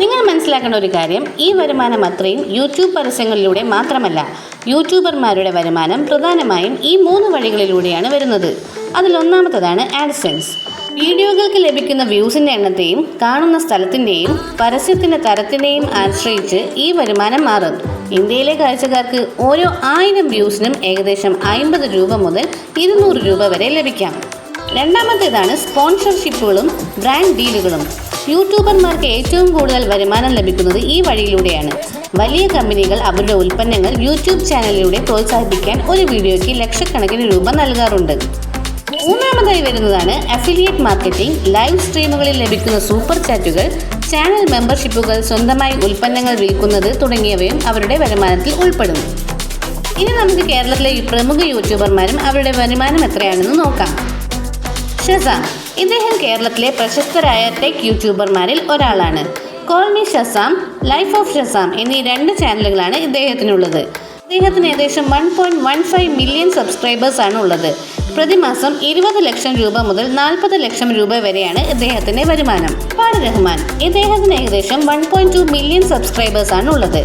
നിങ്ങൾ മനസ്സിലാക്കേണ്ട ഒരു കാര്യം ഈ വരുമാനം അത്രയും യൂട്യൂബ് പരസ്യങ്ങളിലൂടെ മാത്രമല്ല യൂട്യൂബർമാരുടെ വരുമാനം പ്രധാനമായും ഈ മൂന്ന് വഴികളിലൂടെയാണ് വരുന്നത്. അതിലൊന്നാമത്തതാണ് ആഡ്സെൻസ് വീഡിയോകൾക്ക് ലഭിക്കുന്ന വ്യൂസിന്റെ എണ്ണത്തെയും കാണുന്ന സ്ഥലത്തിന്റെയും പരസ്യത്തിന്റെ തരത്തിന്റെയും ആശ്രയിച്ച് ഈ വരുമാനം മാറും. ഇന്ത്യയിലെ കാഴ്ചക്കാർക്ക് ഓരോ ആയിരം വ്യൂസിനും ഏകദേശം അൻപത് രൂപ മുതൽ ഇരുന്നൂറ് രൂപ വരെ ലഭിക്കാം. രണ്ടാമത്തേതാണ് സ്പോൺസർഷിപ്പുകളും ബ്രാൻഡ് ഡീലുകളും. യൂട്യൂബർമാർക്ക് ഏറ്റവും കൂടുതൽ വരുമാനം ലഭിക്കുന്നത് ഈ വഴിയിലൂടെയാണ്. വലിയ കമ്പനികൾ അവരുടെ ഉൽപ്പന്നങ്ങൾ യൂട്യൂബ് ചാനലിലൂടെ പ്രോത്സാഹിപ്പിക്കാൻ ഒരു വീഡിയോയ്ക്ക് ലക്ഷക്കണക്കിന് രൂപ നൽകാറുണ്ട്. മൂന്നാമതായി വരുന്നതാണ് അഫിലിയേറ്റ് മാർക്കറ്റിംഗ്. ലൈവ് സ്ട്രീമുകളിൽ ലഭിക്കുന്ന സൂപ്പർ ചാറ്റുകൾ ചാനൽ മെമ്പർഷിപ്പുകൾ സ്വന്തമായി ഉൽപ്പന്നങ്ങൾ വിൽക്കുന്നത് തുടങ്ങിയവയും അവരുടെ വരുമാനത്തിൽ ഉൾപ്പെടുന്നു. ഇനി നമുക്ക് കേരളത്തിലെ പ്രമുഖ യൂട്യൂബർമാരും അവരുടെ വരുമാനം എത്രയാണെന്ന് നോക്കാം. ഷസാം ഇദ്ദേഹം കേരളത്തിലെ പ്രശസ്തരായ ടെക് യൂട്യൂബർമാരിൽ ഒരാളാണ്. Call me Shazam life of Shazam എന്നീ രണ്ട് ചാനലുകളാണ് ഇദ്ദേഹത്തിനുള്ളത്. ഇദ്ദേഹത്തിന് ഏകദേശം one point one five million subscribers ആണ് ഉള്ളത്. പ്രതിമാസം ഇരുപത് ലക്ഷം രൂപ മുതൽ നാൽപ്പത് ലക്ഷം രൂപ വരെയാണ് ഇദ്ദേഹത്തിന്റെ വരുമാനം. പാട് റഹ്മാൻ ഇദ്ദേഹത്തിന് ഏകദേശം one point two million subscribers ആണ് ഉള്ളത്.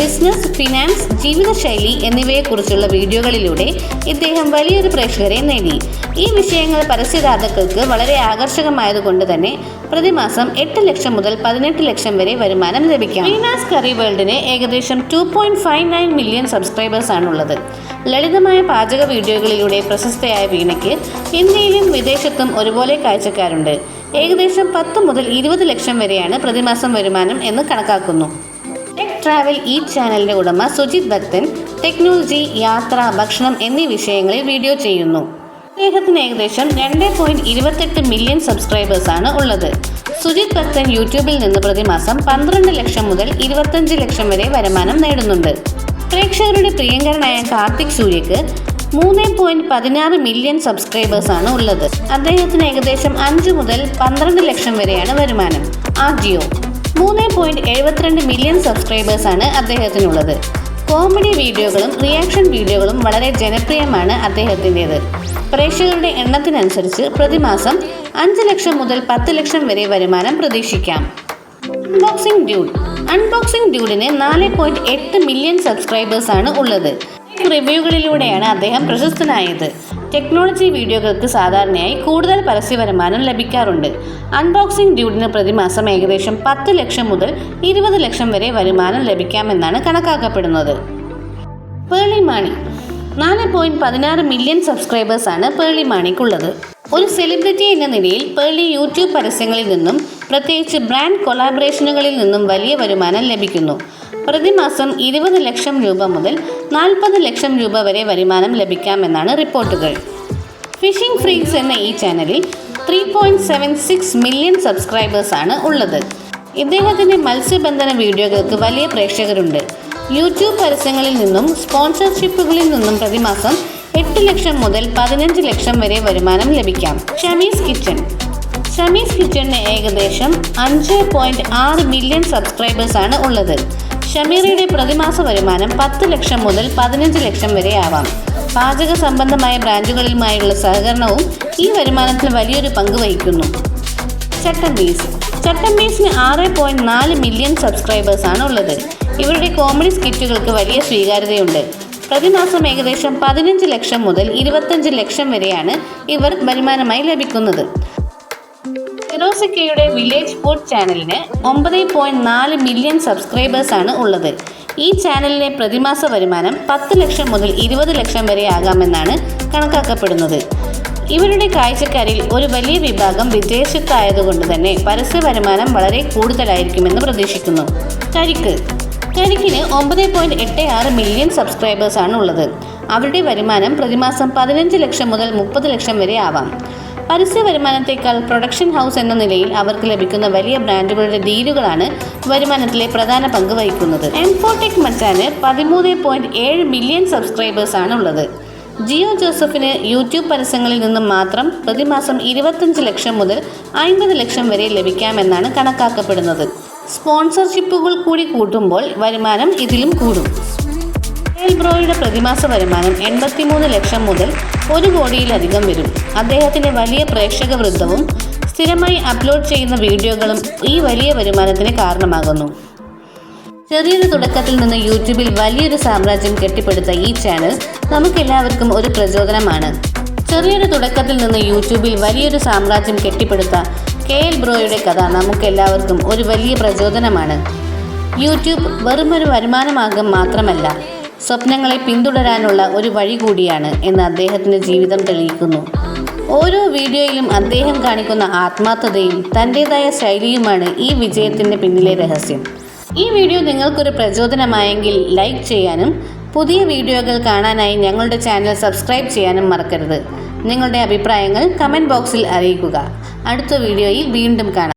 ബിസിനസ് ഫിനാൻസ് ജീവിതശൈലി എന്നിവയെക്കുറിച്ചുള്ള വീഡിയോകളിലൂടെ ഇദ്ദേഹം വലിയൊരു പ്രേക്ഷകരെ നേടി. ഈ വിഷയങ്ങൾ പരസ്യദാതാക്കൾക്ക് വളരെ ആകർഷകമായതുകൊണ്ട് തന്നെ പ്രതിമാസം എട്ട് ലക്ഷം മുതൽ പതിനെട്ട് ലക്ഷം വരെ വരുമാനം ലഭിക്കാം. വീനാസ് കറി വേൾഡിന് ഏകദേശം two point five nine million subscribers ആണുള്ളത്. ലളിതമായ പാചക വീഡിയോകളിലൂടെ പ്രശസ്തയായ വീണയ്ക്ക് ഇന്ത്യയിലും വിദേശത്തും ഒരുപോലെ കാഴ്ചക്കാരുണ്ട്. ഏകദേശം പത്ത് മുതൽ ഇരുപത് ലക്ഷം വരെയാണ് പ്രതിമാസം വരുമാനം എന്ന് കണക്കാക്കുന്നു. ടെക് ട്രാവൽ ഈ ചാനലിന്റെ ഉടമ സുജിത് ഭക്തൻ ടെക്നോളജി യാത്ര ഭക്ഷണം എന്നീ വിഷയങ്ങളിൽ വീഡിയോ ചെയ്യുന്നു. അദ്ദേഹത്തിന് ഏകദേശം രണ്ട് പോയിന്റ് ഇരുപത്തെട്ട് മില്യൺ സബ്സ്ക്രൈബേഴ്സ് ആണ് ഉള്ളത്. സുജിത് ഭക്തൻ യൂട്യൂബിൽ നിന്ന് പ്രതിമാസം പന്ത്രണ്ട് ലക്ഷം മുതൽ ഇരുപത്തഞ്ച് ലക്ഷം വരെ വരുമാനം നേടുന്നുണ്ട്. പ്രേക്ഷകരുടെ പ്രിയങ്കരനായ കാർത്തിക് സൂര്യക്ക് മൂന്ന് പോയിന്റ് പതിനാറ് മില്യൺ സബ്സ്ക്രൈബേഴ്സ് ആണ് ഉള്ളത്. അദ്ദേഹത്തിന് ഏകദേശം അഞ്ച് മുതൽ പന്ത്രണ്ട് ലക്ഷം വരെയാണ് വരുമാനം. ആജിയോ മൂന്ന് പോയിന്റ് എഴുപത്തിരണ്ട് മില്യൺ സബ്സ്ക്രൈബേഴ്സ് ആണ് അദ്ദേഹത്തിനുള്ളത്. കോമഡി വീഡിയോകളും റിയാക്ഷൻ വീഡിയോകളും വളരെ ജനപ്രിയമാണ് അദ്ദേഹത്തിന്റെത്. പ്രേക്ഷകരുടെ എണ്ണത്തിനനുസരിച്ച് പ്രതിമാസം അഞ്ച് ലക്ഷം മുതൽ പത്ത് ലക്ഷം വരെ വരുമാനം പ്രതീക്ഷിക്കാം. അൺബോക്സിംഗ് ഡ്യൂഡ് അൺബോക്സിംഗ് ഡ്യൂഡിന് നാല് പോയിന്റ് എട്ട് മില്യൺ സബ്സ്ക്രൈബേഴ്സ് ആണ് ഉള്ളത്. റിവ്യൂകളിലൂടെയാണ് അദ്ദേഹം പ്രശസ്തനായത്. ടെക്നോളജി വീഡിയോകൾക്ക് സാധാരണയായി കൂടുതൽ പരസ്യ വരുമാനം ലഭിക്കാറുണ്ട്. അൺബോക്സിംഗ് ഡ്യൂഡിന് പ്രതിമാസം ഏകദേശം പത്ത് ലക്ഷം മുതൽ ഇരുപത് ലക്ഷം വരെ വരുമാനം ലഭിക്കാമെന്നാണ് കണക്കാക്കപ്പെടുന്നത്. പേളി മാണി. നാല് പോയിന്റ് പതിനാറ് മില്യൺ സബ്സ്ക്രൈബേഴ്സാണ് പേളി മാണിക്കുള്ളത്. ഒരു സെലിബ്രിറ്റി എന്ന നിലയിൽ പേളി യൂട്യൂബ് പരസ്യങ്ങളിൽ നിന്നും പ്രത്യേകിച്ച് ബ്രാൻഡ് കൊളാബറേഷനുകളിൽ നിന്നും വലിയ വരുമാനം ലഭിക്കുന്നു. പ്രതിമാസം ഇരുപത് ലക്ഷം രൂപ മുതൽ നാൽപ്പത് ലക്ഷം രൂപ വരെ വരുമാനം ലഭിക്കാമെന്നാണ് റിപ്പോർട്ടുകൾ. ഫിഷിംഗ് ഫ്രീക്സ് എന്ന ഈ ചാനലിൽ three point seven six million subscribers ആണ് ഉള്ളത്. ഇദ്ദേഹത്തിന്റെ മത്സ്യബന്ധന വീഡിയോകൾക്ക് വലിയ പ്രേക്ഷകരുണ്ട്. യൂട്യൂബ് പരസ്യങ്ങളിൽ നിന്നും സ്പോൺസർഷിപ്പുകളിൽ നിന്നും പ്രതിമാസം എട്ട് ലക്ഷം മുതൽ പതിനഞ്ച് ലക്ഷം വരെ വരുമാനം ലഭിക്കാം. ഷമീസ് കിച്ചൺ ഷമീസ് കിച്ചണിന് ഏകദേശം അഞ്ച് പോയിന്റ് ആറ് മില്യൺ സബ്സ്ക്രൈബേഴ്സ് ആണ് ഉള്ളത്. ഷമീറയുടെ പ്രതിമാസ വരുമാനം പത്ത് ലക്ഷം മുതൽ പതിനഞ്ച് ലക്ഷം വരെ ആവാം. പാചക സംബന്ധമായ ബ്രാൻഡുകളുമായുള്ള സഹകരണവും ഈ വരുമാനത്തിൽ വലിയൊരു പങ്ക് വഹിക്കുന്നു. ചട്ടം ബീസ്. ചട്ടം ബീസിന് ആറ് പോയിന്റ് നാല് മില്യൺ സബ്സ്ക്രൈബേഴ്സാണ് ഉള്ളത്. ഇവരുടെ കോമഡി സ്കിറ്റുകൾക്ക് വലിയ സ്വീകാര്യതയുണ്ട്. പ്രതിമാസം ഏകദേശം പതിനഞ്ച് ലക്ഷം മുതൽ ഇരുപത്തഞ്ച് ലക്ഷം വരെയാണ് ഇവർ വരുമാനമായി ലഭിക്കുന്നത്. ഫിറോസിക്കയുടെ വില്ലേജ് ഫുഡ് ചാനലിന് ഒമ്പത് പോയിന്റ് നാല് മില്യൺ സബ്സ്ക്രൈബേഴ്സ് ആണ് ഉള്ളത്. ഈ ചാനലിലെ പ്രതിമാസ വരുമാനം പത്ത് ലക്ഷം മുതൽ ഇരുപത് ലക്ഷം വരെ ആകാമെന്നാണ് കണക്കാക്കപ്പെടുന്നത്. ഇവരുടെ കാഴ്ചക്കാരിൽ ഒരു വലിയ വിഭാഗം വിദേശത്തായതുകൊണ്ട് തന്നെ പരസ്യ വരുമാനം വളരെ കൂടുതലായിരിക്കുമെന്ന് പ്രതീക്ഷിക്കുന്നു. കരിക്ക്. കരിക്കിന് ഒമ്പത് പോയിന്റ് എട്ട് ആറ് മില്യൺ സബ്സ്ക്രൈബേഴ്സ് ആണ് ഉള്ളത്. അവരുടെ വരുമാനം പ്രതിമാസം പതിനഞ്ച് ലക്ഷം മുതൽ മുപ്പത് ലക്ഷം വരെ ആവാം. പരസ്യ വരുമാനത്തേക്കാൾ പ്രൊഡക്ഷൻ ഹൗസ് എന്ന നിലയിൽ അവർക്ക് ലഭിക്കുന്ന വലിയ ബ്രാൻഡുകളുടെ ഡീലുകളാണ് വരുമാനത്തിലെ പ്രധാന പങ്ക് വഹിക്കുന്നത്. എംഫോടെക് മച്ചാന് പതിമൂന്ന് പോയിന്റ് ഏഴ് മില്യൺ സബ്സ്ക്രൈബേഴ്സ് ആണ് ഉള്ളത് ജിയോ ജോസഫിന് യൂട്യൂബ് പരസ്യങ്ങളിൽ നിന്നും മാത്രം പ്രതിമാസം ഇരുപത്തഞ്ച് ലക്ഷം മുതൽ അൻപത് ലക്ഷം വരെ ലഭിക്കാമെന്നാണ് കണക്കാക്കപ്പെടുന്നത്. സ്പോൺസർഷിപ്പുകൾ കൂടി കൂട്ടുമ്പോൾ വരുമാനം ഇതിലും കൂടും. ബ്രോയുടെ പ്രതിമാസ വരുമാനം എൺപത്തിമൂന്ന് ലക്ഷം മുതൽ ഒരു കോടിയിലധികം വരും. അദ്ദേഹത്തിന്റെ വലിയ പ്രേക്ഷക വൃദ്ധവും സ്ഥിരമായി അപ്ലോഡ് ചെയ്യുന്ന വീഡിയോകളും ഈ വലിയ വരുമാനത്തിന് കാരണമാകുന്നു. ചെറിയൊരു തുടക്കത്തിൽ നിന്ന് യൂട്യൂബിൽ വലിയൊരു സാമ്രാജ്യം കെട്ടിപ്പടുത്ത ഈ ചാനൽ നമുക്കെല്ലാവർക്കും ഒരു പ്രചോദനമാണ്. ചെറിയൊരു തുടക്കത്തിൽ നിന്ന് യൂട്യൂബിൽ വലിയൊരു സാമ്രാജ്യം കെട്ടിപ്പടുത്ത കെ എൽ ബ്രോയുടെ കഥ നമുക്കെല്ലാവർക്കും ഒരു വലിയ പ്രചോദനമാണ്. യൂട്യൂബ് വെറുമൊരു വരുമാനമാർഗം മാത്രമല്ല സ്വപ്നങ്ങളെ പിന്തുടരാനുള്ള ഒരു വഴി കൂടിയാണ് എന്ന് അദ്ദേഹത്തിന്റെ ജീവിതം തെളിയിക്കുന്നു. ഓരോ വീഡിയോയിലും അദ്ദേഹം കാണിക്കുന്ന ആത്മാർത്ഥതയും തന്റെതായ ശൈലിയുമാണ് ഈ വിജയത്തിന്റെ പിന്നിലെ രഹസ്യം. ഈ വീഡിയോ നിങ്ങൾക്കൊരു പ്രചോദനമായെങ്കിൽ ലൈക്ക് ചെയ്യാനും പുതിയ വീഡിയോകൾ കാണാനായി ഞങ്ങളുടെ ചാനൽ സബ്സ്ക്രൈബ് ചെയ്യാനും മറക്കരുത്. നിങ്ങളുടെ അഭിപ്രായങ്ങൾ കമന്റ് ബോക്സിൽ അറിയിക്കുക. അടുത്ത വീഡിയോയിൽ വീണ്ടും കാണാം.